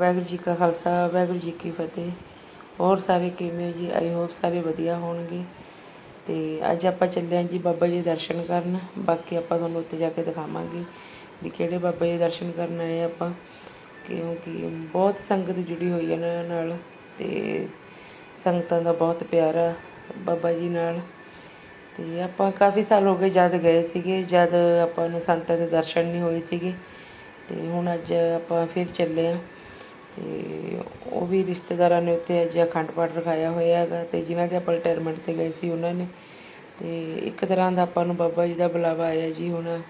ਵਾਹਿਗੁਰੂ ਜੀ ਕਾ ਖਾਲਸਾ, ਵਾਹਿਗੁਰੂ ਜੀ ਕੀ ਫਤਿਹ। ਹੋਰ ਸਾਰੇ ਕਿਵੇਂ ਜੀ? ਆਈ ਹੋਪ ਸਾਰੇ ਵਧੀਆ ਹੋਣਗੇ। ਤੇ ਅੱਜ ਆਪਾਂ ਚੱਲੇ ਹਾਂ ਜੀ ਬਾਬਾ ਜੀ ਦੇ ਦਰਸ਼ਨ ਕਰਨ। ਬਾਕੀ ਆਪਾਂ ਤੁਹਾਨੂੰ ਉੱਥੇ ਜਾ ਕੇ ਦਿਖਾਵਾਂਗੇ ਵੀ ਕਿਹੜੇ ਬਾਬਾ ਜੀ ਦੇ ਦਰਸ਼ਨ ਕਰਨ ਆਏ ਆਪਾਂ। ਕਿਉਂਕਿ ਬਹੁਤ ਸੰਗਤ ਜੁੜੀ ਹੋਈ ਹੈ ਇਹਨਾਂ ਨਾਲ ਤੇ ਸੰਗਤਾਂ ਦਾ ਬਹੁਤ ਪਿਆਰ ਆ ਬਾਬਾ ਜੀ ਨਾਲ। ਤੇ ਆਪਾਂ ਕਾਫੀ ਸਾਲ ਹੋ ਗਏ ਜਦ ਗਏ ਸੀਗੇ, ਜਦ ਆਪਾਂ ਨੂੰ ਸੰਤਾਂ ਦੇ ਦਰਸ਼ਨ ਨਹੀਂ ਹੋਏ ਸੀਗੇ। ਤੇ ਹੁਣ ਅੱਜ ਆਪਾਂ ਫਿਰ ਚੱਲੇ ਆ ਤੇ ਉਹ ਵੀ ਰਿਸ਼ਤੇਦਾਰਾਂ ਨੇ ਉੱਥੇ ਅੱਜ ਅਖੰਡ ਪਾਠ ਰਖਾਇਆ ਹੋਇਆ ਹੈਗਾ ਤੇ ਜਿਨ੍ਹਾਂ ਦੇ ਆਪਾਂ ਰਿਟਾਇਰਮੈਂਟ ਤੇ ਗਏ ਸੀ ਉਹਨਾਂ ਨੇ। ਤੇ ਇੱਕ ਤਰ੍ਹਾਂ ਦਾ ਆਪਾਂ ਨੂੰ ਬਾਬਾ ਜੀ ਦਾ ਬੁਲਾਵਾ ਆਇਆ ਜੀ ਹੁਣ।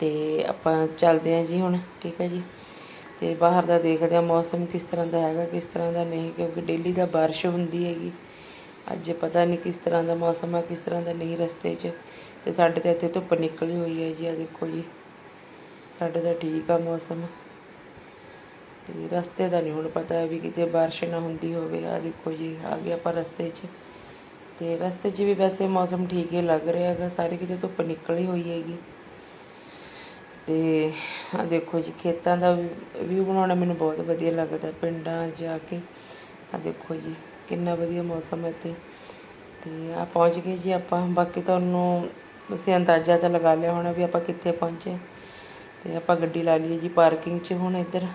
ਤੇ ਆਪਾਂ ਚੱਲਦੇ ਹਾਂ ਜੀ ਹੁਣ, ਠੀਕ ਹੈ ਜੀ। ਤੇ ਬਾਹਰ ਦਾ ਦੇਖਦੇ ਹਾਂ ਮੌਸਮ ਕਿਸ ਤਰ੍ਹਾਂ ਦਾ ਹੈਗਾ, ਕਿਸ ਤਰ੍ਹਾਂ ਦਾ ਨਹੀਂ, ਕਿਉਂਕਿ ਡੇਲੀ ਦਾ ਬਾਰਿਸ਼ ਹੁੰਦੀ ਹੈਗੀ। ਅੱਜ ਪਤਾ ਨਹੀਂ ਕਿਸ ਤਰ੍ਹਾਂ ਦਾ ਮੌਸਮ ਆ, ਕਿਸ ਤਰ੍ਹਾਂ ਦਾ ਨਹੀਂ ਰਸਤੇ 'ਚ। ਤੇ ਸਾਡੇ ਤਾਂ ਇੱਥੇ ਧੁੱਪ ਨਿਕਲੀ ਹੋਈ ਹੈ ਜੀ ਆ ਦੇਖੋ ਜੀ। ਸਾਡੇ ਤਾਂ ਠੀਕ ਆ ਮੌਸਮ। ਤੇ ਰਸਤੇ ਦਾ ਨਹੀਂ ਹੁਣ ਪਤਾ ਵੀ ਕਿਤੇ ਬਾਰਿਸ਼ ਨਾ ਹੁੰਦੀ ਹੋਵੇ ਆ ਦੇਖੋ ਜੀ, ਆ ਗਏ ਆਪਾਂ ਰਸਤੇ 'ਚ। ਤੇ ਰਸਤੇ 'ਚ ਵੀ ਵੈਸੇ ਮੌਸਮ ਠੀਕ ਹੀ ਲੱਗ ਰਿਹਾ ਹੈਗਾ, ਸਾਰੇ ਕਿਤੇ ਧੁੱਪ ਨਿਕਲੀ ਹੋਈ ਹੈਗੀ। ਤੇ ਆ ਦੇਖੋ ਜੀ, ਖੇਤਾਂ ਦਾ ਵਿਊ ਬਣਾਉਣਾ ਮੈਨੂੰ ਬਹੁਤ ਵਧੀਆ ਲੱਗਦਾ, ਪਿੰਡਾਂ ਜਾ ਕੇ। ਆ ਦੇਖੋ ਜੀ, ਕਿੰਨਾ ਵਧੀਆ ਮੌਸਮ ਹੈ ਇੱਥੇ। ਤੇ ਆ ਪਹੁੰਚ ਗਏ ਜੀ ਆਪਾਂ, ਬਾਕੀ ਤੁਹਾਨੂੰ ਤੁਸੀਂ ਅੰਦਾਜ਼ਾ ਤਾਂ ਲਗਾ ਲਿਆ ਹੋਣਾ ਵੀ ਆਪਾਂ ਕਿੱਥੇ ਪਹੁੰਚੇ। ਤੇ ਆਪਾਂ ਗੱਡੀ ਲਾ ਲਈਏ ਜੀ, ਪਾਰਕਿੰਗ 'ਚ ਹੁਣ ਇੱਧਰ।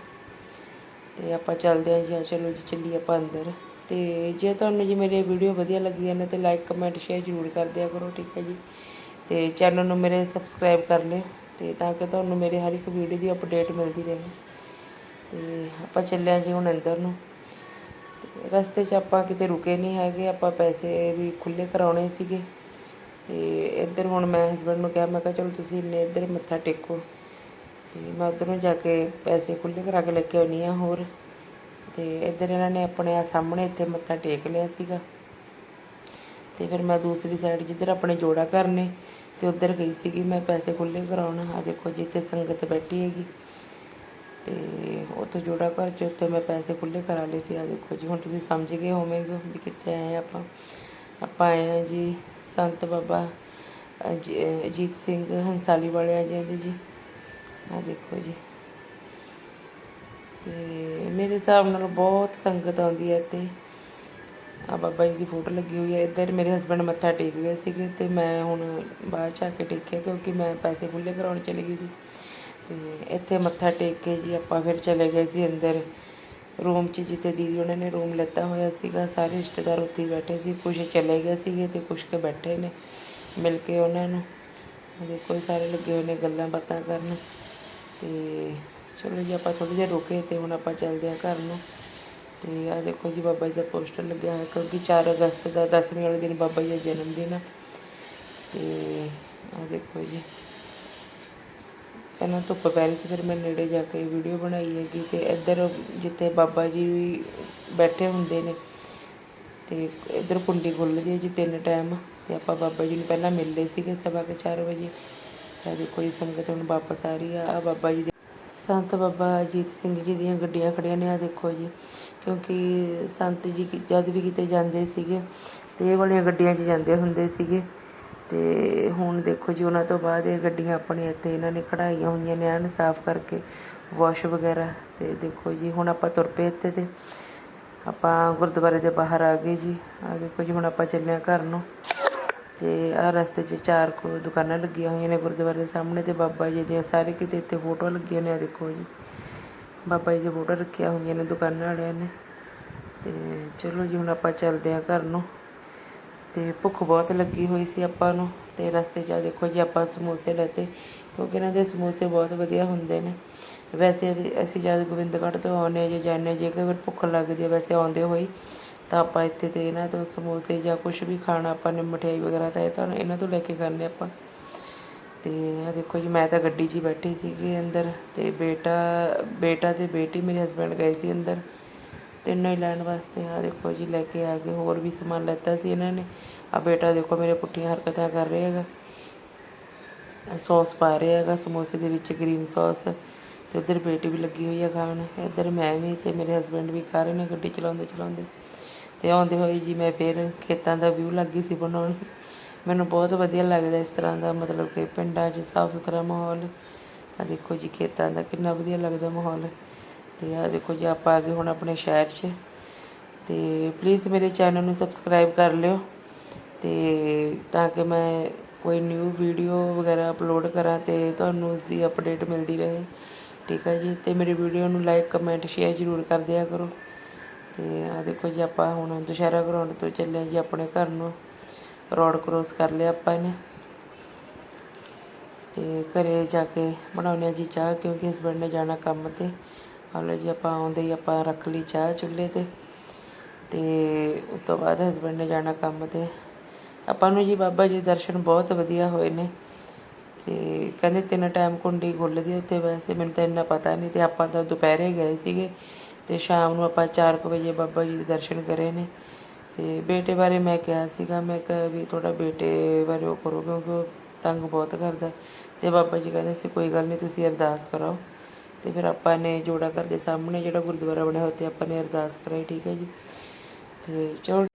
ਤੇ ਆਪਾਂ ਚੱਲਦੇ ਹਾਂ ਜੀ, ਹਾਂ, ਚਲੋ ਜੀ, ਚੱਲੀਏ ਆਪਾਂ ਅੰਦਰ। ਤੇ ਜੇ ਤੁਹਾਨੂੰ ਜੀ ਮੇਰੇ ਵੀਡੀਓ ਵਧੀਆ ਲੱਗਦੀਆਂ ਨੇ ਨਾ ਤੇ ਲਾਈਕ ਕਮੈਂਟ ਸ਼ੇਅਰ ਜ਼ਰੂਰ ਕਰ ਦਿਆ ਕਰੋ, ਠੀਕ ਹੈ ਜੀ? ਤੇ ਚੈਨਲ ਨੂੰ ਮੇਰੇ ਸਬਸਕ੍ਰਾਈਬ ਕਰ ਲਿਓ ਤੇ ਤਾਂ ਕਿ ਤੁਹਾਨੂੰ ਮੇਰੇ ਹਰ ਇੱਕ ਵੀਡੀਓ ਦੀ ਅਪਡੇਟ ਮਿਲਦੀ ਰਹੇ। ਤੇ ਆਪਾਂ ਚੱਲਿਆ ਜੀ ਹੁਣ ਅੰਦਰ ਨੂੰ। ਰਸਤੇ 'ਚ ਆਪਾਂ ਕਿਤੇ ਰੁਕੇ ਨਹੀਂ ਹੈਗੇ, ਆਪਾਂ ਪੈਸੇ ਵੀ ਖੁੱਲੇ ਕਰਾਉਣੇ ਸੀਗੇ। ਤੇ ਇੱਧਰ ਹੁਣ ਮੈਂ ਹਸਬੰਡ ਨੂੰ ਕਿਹਾ, ਮੈਂ ਕਿਹਾ ਚਲੋ ਤੁਸੀਂ ਇੰਨੇ ਇੱਧਰ ਮੱਥਾ ਟੇਕੋ। ਤੇ ਮੈਂ ਉੱਧਰੋਂ ਜਾ ਕੇ ਪੈਸੇ ਖੁੱਲੇ ਕਰਾ ਕੇ ਲੈ ਕੇ ਆਉਣੀ ਆ ਹੋਰ। ਤੇ ਇੱਧਰ ਇਹਨਾਂ ਨੇ ਆਪਣੇ ਆ ਸਾਹਮਣੇ ਇੱਥੇ ਮੱਥਾ ਟੇਕ ਲਿਆ ਸੀਗਾ। ਤੇ ਫਿਰ ਮੈਂ ਦੂਸਰੀ ਸਾਈਡ ਜਿੱਧਰ ਆਪਣੇ ਜੋੜਾ ਘਰ ਨੇ, ਤੇ ਉੱਧਰ ਗਈ ਸੀਗੀ ਮੈਂ ਪੈਸੇ ਖੁੱਲੇ ਕਰਾਉਣ। ਆ ਦੇਖੋ ਜਿੱਥੇ ਸੰਗਤ ਬੈਠੀ ਹੈਗੀ। ਤੇ ਉੱਥੇ ਜੋੜਾ ਘਰ ਚ ਉੱਤੇ ਮੈਂ ਪੈਸੇ ਖੁੱਲੇ ਕਰਾ ਲਏ ਤੇ ਆ ਦੇਖੋ ਜੀ, ਹੁਣ ਤੁਸੀਂ ਸਮਝ ਗਏ ਹੋਵੋਗੇ ਵੀ ਕਿੱਥੇ ਆਏ ਆਪਾਂ। ਆਪਾਂ ਆਏ ਆ ਜੀ ਸੰਤ ਬਾਬਾ ਅਜ- ਅਜੀਤ ਸਿੰਘ ਹੰਸਾਲੀ ਵਾਲੇ ਆ ਜਾਂਦੇ ਜੀ। ਆ ਦੇਖੋ ਜੀ। ਤੇ ਮੇਰੇ ਹਿਸਾਬ ਨਾਲ ਬਹੁਤ ਸੰਗਤ ਆਉਂਦੀ ਹੈ ਇੱਥੇ। ਆ ਬਾਬਾ ਜੀ ਦੀ ਫੋਟੋ ਲੱਗੀ ਹੋਈ ਹੈ। ਇੱਧਰ ਮੇਰੇ ਹਸਬੰਡ ਮੱਥਾ ਟੇਕ ਗਏ ਸੀਗੇ ਤੇ ਮੈਂ ਹੁਣ ਬਾਹਰ ਚ ਆ ਕੇ ਟੇਕਿਆ ਕਿਉਂਕਿ ਮੈਂ ਪੈਸੇ ਖੁੱਲੇ ਕਰਾਉਣ ਚਲੀ ਗਈ ਸੀ। ਤੇ ਇੱਥੇ ਮੱਥਾ ਟੇਕ ਕੇ ਜੀ ਆਪਾਂ ਫਿਰ ਚਲੇ ਗਏ ਸੀ ਅੰਦਰ। ਰੂਮ 'ਚ ਜਿੱਥੇ ਦੀਦੀ ਉਹਨਾਂ ਨੇ ਰੂਮ ਲੈਤਾ ਹੋਇਆ ਸੀਗਾ, ਸਾਰੇ ਰਿਸ਼ਤੇਦਾਰ ਉੱਥੇ ਹੀ ਬੈਠੇ ਸੀ। ਕੁਝ ਚਲੇ ਗਏ ਸੀਗੇ ਤੇ ਕੁਝ ਕੇ ਬੈਠੇ ਨੇ ਮਿਲ ਕੇ ਉਹਨਾਂ ਨੂੰ। ਦੇਖੋ ਸਾਰੇ ਲੱਗੇ ਹੋਏ ਨੇ ਗੱਲਾਂ ਬਾਤਾਂ ਕਰਨ। ਤੇ ਚਲੋ ਜੀ, ਆਪਾਂ ਥੋੜੀ ਦੇਰ ਰੁਕੇ ਤੇ ਹੁਣ ਆਪਾਂ ਚੱਲਦੇ ਹਾਂ ਘਰ ਨੂੰ। ਤੇ ਆ ਦੇਖੋ ਜੀ, ਬਾਬਾ ਜੀ ਦਾ ਪੋਸਟਰ ਲੱਗਿਆ ਹੋਇਆ, ਕਿਉਂਕਿ 4 ਅਗਸਤ ਦਾ 10ਵੀਂ ਵਾਲੇ ਦਿਨ ਬਾਬਾ ਜੀ ਦਾ ਜਨਮ ਦਿਨ ਆ। ਤੇ ਆ ਦੇਖੋ ਜੀ, ਪਹਿਲਾਂ ਧੁੱਪ ਪੈ ਰਹੀ ਸੀ, ਫਿਰ ਮੈਂ ਨੇੜੇ ਜਾ ਕੇ ਵੀਡੀਓ ਬਣਾਈ ਹੈਗੀ ਤੇ ਇੱਧਰ ਜਿੱਥੇ ਬਾਬਾ ਜੀ ਵੀ ਬੈਠੇ ਹੁੰਦੇ ਨੇ, ਤੇ ਇੱਧਰ ਕੁੰਡੀ ਖੁੱਲ੍ਹਦੀ ਹੈ ਜੀ ਤਿੰਨ ਟਾਈਮ ਤੇ ਆਪਾਂ ਬਾਬਾ ਜੀ ਨੂੰ ਪਹਿਲਾਂ ਮਿਲ ਸੀਗੇ ਸਵਾ ਕੇ 4 ਵਜੇ। ਤਾਂ ਦੇਖੋ ਜੀ ਸੰਗਤ ਹੁਣ ਵਾਪਸ ਆ ਰਹੀ ਆ। ਆ ਬਾਬਾ ਜੀ ਦੇ ਸੰਤ ਬਾਬਾ ਅਜੀਤ ਸਿੰਘ ਜੀ ਦੀਆਂ ਗੱਡੀਆਂ ਖੜੀਆਂ ਨੇ ਆ ਦੇਖੋ ਜੀ। ਕਿਉਂਕਿ ਸੰਤ ਜੀ ਜਦ ਵੀ ਕਿਤੇ ਜਾਂਦੇ ਸੀਗੇ ਤੇ ਇਹ ਵਾਲੀਆਂ ਗੱਡੀਆਂ 'ਚ ਜਾਂਦੇ ਹੁੰਦੇ ਸੀਗੇ ਤੇ ਹੁਣ ਦੇਖੋ ਜੀ, ਉਹਨਾਂ ਤੋਂ ਬਾਅਦ ਇਹ ਗੱਡੀਆਂ ਆਪਣੇ ਇੱਥੇ ਇਹਨਾਂ ਨੇ ਖੜਾਈਆਂ ਹੋਈਆਂ ਨੇ, ਐਨ ਸਾਫ਼ ਕਰਕੇ ਵਾਸ਼ ਵਗੈਰਾ। ਤੇ ਦੇਖੋ ਜੀ, ਹੁਣ ਆਪਾਂ ਤੁਰ ਪਏ ਇੱਥੇ ਤੇ ਆਪਾਂ ਗੁਰਦੁਆਰੇ ਦੇ ਬਾਹਰ ਆ ਗਏ ਜੀ। ਆ ਦੇਖੋ ਜੀ, ਹੁਣ ਆਪਾਂ ਚੱਲੇ ਹਾਂ ਘਰ ਨੂੰ। ਤੇ ਆਹ ਰਸਤੇ 'ਚ ਚਾਰ ਕੁ ਦੁਕਾਨਾਂ ਲੱਗੀਆਂ ਹੋਈਆਂ ਨੇ ਗੁਰਦੁਆਰੇ ਦੇ ਸਾਹਮਣੇ ਤੇ ਬਾਬਾ ਜੀ ਦੀਆਂ ਸਾਰੇ ਕਿਤੇ ਇੱਥੇ ਫੋਟੋਆਂ ਲੱਗੀਆਂ ਨੇ ਆ ਦੇਖੋ ਜੀ। ਬਾਬਾ ਜੀ ਦੀਆਂ ਫੋਟੋ ਰੱਖੀਆਂ ਹੋਈਆਂ ਨੇ ਦੁਕਾਨਾਂ ਵਾਲਿਆਂ ਨੇ। ਤੇ ਚਲੋ ਜੀ ਹੁਣ ਆਪਾਂ ਚੱਲਦੇ ਹਾਂ ਘਰ ਨੂੰ। ਤੇ ਭੁੱਖ ਬਹੁਤ ਲੱਗੀ ਹੋਈ ਸੀ ਆਪਾਂ ਨੂੰ ਤੇ ਰਸਤੇ 'ਚ ਆ ਦੇਖੋ ਜੀ ਆਪਾਂ ਸਮੋਸੇ ਲੈਤੇ ਕਿਉਂਕਿ ਇਹਨਾਂ ਦੇ ਸਮੋਸੇ ਬਹੁਤ ਵਧੀਆ ਹੁੰਦੇ ਨੇ। ਵੈਸੇ ਵੀ ਅਸੀਂ ਜਦ ਗੋਬਿੰਦਗੜ੍ਹ ਤੋਂ ਆਉਂਦੇ ਹਾਂ ਜਾਂ ਜਾਂਦੇ ਹਾਂ, ਜੇ ਕਈ ਵਾਰ ਭੁੱਖ ਲੱਗਦੀ ਹੈ ਵੈਸੇ ਆਉਂਦੇ ਹੋਈ ਤਾਂ ਆਪਾਂ ਇੱਥੇ ਤੇ ਇਹਨਾਂ ਤੋਂ ਸਮੋਸੇ ਜਾਂ ਕੁਝ ਵੀ ਖਾਣਾ ਆਪਾਂ ਨੇ ਮਠਿਆਈ ਵਗੈਰਾ ਤਾਂ ਇਹ ਤੁਹਾਨੂੰ ਇਹਨਾਂ ਤੋਂ ਲੈ ਕੇ ਖਾਂਦੇ ਆਪਾਂ। ਤੇ ਆ ਦੇਖੋ ਜੀ, ਮੈਂ ਤਾਂ ਗੱਡੀ 'ਚ ਹੀ ਬੈਠੀ ਸੀਗੀ ਅੰਦਰ ਤੇ ਬੇਟਾ ਬੇਟਾ ਤੇ ਬੇਟੀ ਮੇਰੇ ਹਸਬੰਡ ਗਏ ਸੀ ਅੰਦਰ। ਤਿੰਨੋਂ ਹੀ ਲੈਣ ਵਾਸਤੇ ਆ ਦੇਖੋ ਜੀ, ਲੈ ਕੇ ਆ ਗਏ, ਹੋਰ ਵੀ ਸਮਾਨ ਲੈਤਾ ਸੀ ਇਹਨਾਂ ਨੇ। ਆ ਬੇਟਾ ਦੇਖੋ ਮੇਰੇ ਪੁੱਠੀਆਂ ਹਰਕਤਾਂ ਕਰ ਰਿਹਾ ਹੈਗਾ। ਸੌਸ ਪਾ ਰਿਹਾ ਹੈਗਾ, ਸਮੋਸੇ ਦੇ ਵਿੱਚ ਗ੍ਰੀਨ ਸੌਸ ਤੇ ਉਧਰ ਬੇਟੀ ਵੀ ਲੱਗੀ ਹੋਈ ਹੈ ਖਾਣ। ਇੱਧਰ ਮੈਂ ਵੀ ਤੇ ਮੇਰੇ ਹਸਬੰਡ ਵੀ ਖਾ ਰਹੇ ਨੇ ਗੱਡੀ ਚਲਾਉਂਦੇ ਚਲਾਉਂਦੇ ਤੇ ਆਉਂਦੇ ਹੋਏ ਜੀ ਮੈਂ ਫਿਰ ਖੇਤਾਂ ਦਾ ਵਿਊ ਲੱਗੀ ਸੀ ਬਣਾਉਣ। ਮੈਨੂੰ ਬਹੁਤ ਵਧੀਆ ਲੱਗਦਾ ਇਸ ਤਰ੍ਹਾਂ ਦਾ, ਮਤਲਬ ਕਿ ਪਿੰਡਾਂ 'ਚ ਸਾਫ਼ ਸੁਥਰਾ ਮਾਹੌਲ। ਆ ਦੇਖੋ ਜੀ ਖੇਤਾਂ ਦਾ ਕਿੰਨਾ ਵਧੀਆ ਲੱਗਦਾ ਮਾਹੌਲ। ਤੇ ਆ ਦੇਖੋ ਜੀ ਆਪਾਂ ਆ ਗਏ ਹੁਣ ਆਪਣੇ ਸ਼ਹਿਰ 'ਚ। ਤੇ ਪਲੀਜ਼ ਮੇਰੇ ਚੈਨਲ ਨੂੰ ਸਬਸਕ੍ਰਾਈਬ ਕਰ ਲਿਓ। ਤੇ ਤਾਂ ਕਿ ਮੈਂ ਕੋਈ ਨਿਊ ਵੀਡੀਓ ਵਗੈਰਾ ਅਪਲੋਡ ਕਰਾਂ ਤੇ ਤੁਹਾਨੂੰ ਉਸ ਦੀ ਅਪਡੇਟ ਮਿਲਦੀ ਰਹੇ। ਠੀਕ ਹੈ ਜੀ? ਤੇ ਮੇਰੀ ਵੀਡੀਓ ਨੂੰ ਲਾਈਕ ਕਮੈਂਟ ਸ਼ੇਅਰ ਜ਼ਰੂਰ ਕਰ ਦਿਆ ਕਰੋ। ਅਤੇ ਆ ਦੇਖੋ ਜੀ ਆਪਾਂ ਹੁਣ ਦੁਸ਼ਹਿਰਾ ਗਰਾਊਂਡ ਤੋਂ ਚੱਲੇ ਜੀ ਆਪਣੇ ਘਰ ਨੂੰ। ਰੋਡ ਕ੍ਰੋਸ ਕਰ ਲਿਆ ਆਪਾਂ ਨੇ ਤੇ ਘਰੇ ਜਾ ਕੇ ਬਣਾਉਂਦੇ ਹਾਂ ਜੀ ਚਾਹ ਕਿਉਂਕਿ ਹਸਬੰਡ ਨੇ ਜਾਣਾ ਕੰਮ ਤੇ। ਹਾਲੇ ਜੀ ਆਪਾਂ ਆਉਂਦੇ ਹੀ ਆਪਾਂ ਰੱਖ ਲਈ ਚਾਹ ਚੁੱਲ੍ਹੇ ਤੇ। ਤੇ ਉਸ ਤੋਂ ਬਾਅਦ ਹਸਬੰਡ ਨੇ ਜਾਣਾ ਕੰਮ ਤੇ। ਆਪਾਂ ਨੂੰ ਜੀ ਬਾਬਾ ਜੀ ਦੇ ਦਰਸ਼ਨ ਬਹੁਤ ਵਧੀਆ ਹੋਏ ਨੇ। ਤੇ ਕਹਿੰਦੇ ਤਿੰਨ ਟਾਈਮ ਕੁੰਡੀ ਖੁੱਲ੍ਹਦੀ ਉੱਤੇ ਵੈਸੇ ਮੈਨੂੰ ਤਾਂ ਇੰਨਾ ਪਤਾ ਨਹੀਂ ਤੇ ਆਪਾਂ ਤਾਂ ਦੁਪਹਿਰੇ ਗਏ ਸੀਗੇ। ਅਤੇ ਸ਼ਾਮ ਨੂੰ ਆਪਾਂ ਚਾਰ ਕੁ ਵਜੇ ਬਾਬਾ ਜੀ ਦੇ ਦਰਸ਼ਨ ਕਰੇ ਨੇ। ਅਤੇ ਬੇਟੇ ਬਾਰੇ ਮੈਂ ਕਿਹਾ ਸੀਗਾ, ਮੈਂ ਕਿਹਾ ਵੀ ਤੁਹਾਡਾ ਬੇਟੇ ਬਾਰੇ ਉਹ ਕਰੋ ਕਿਉਂਕਿ ਉਹ ਤੰਗ ਬਹੁਤ ਕਰਦਾ। ਅਤੇ ਬਾਬਾ ਜੀ ਕਹਿੰਦੇ ਸੀ, ਕੋਈ ਗੱਲ ਨਹੀਂ, ਤੁਸੀਂ ਅਰਦਾਸ ਕਰਾਓ। ਅਤੇ ਫਿਰ ਆਪਾਂ ਨੇ ਜੋੜਾ ਘਰ ਦੇ ਸਾਹਮਣੇ ਜਿਹੜਾ ਗੁਰਦੁਆਰਾ ਬਣਿਆ, ਉੱਥੇ ਆਪਾਂ ਨੇ ਅਰਦਾਸ ਕਰਾਈ, ਠੀਕ ਹੈ ਜੀ। ਅਤੇ ਚਲੋ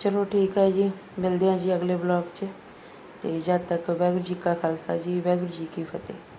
ਚਲੋ ਠੀਕ ਹੈ ਜੀ, ਮਿਲਦੇ ਹਾਂ ਜੀ ਅਗਲੇ ਬਲੌਗ 'ਚ। ਅਤੇ ਜਦ ਤੱਕ ਵਾਹਿਗੁਰੂ ਜੀ ਕਾ ਖਾਲਸਾ ਜੀ, ਵਾਹਿਗੁਰੂ ਜੀ ਕੀ ਫਤਿਹ।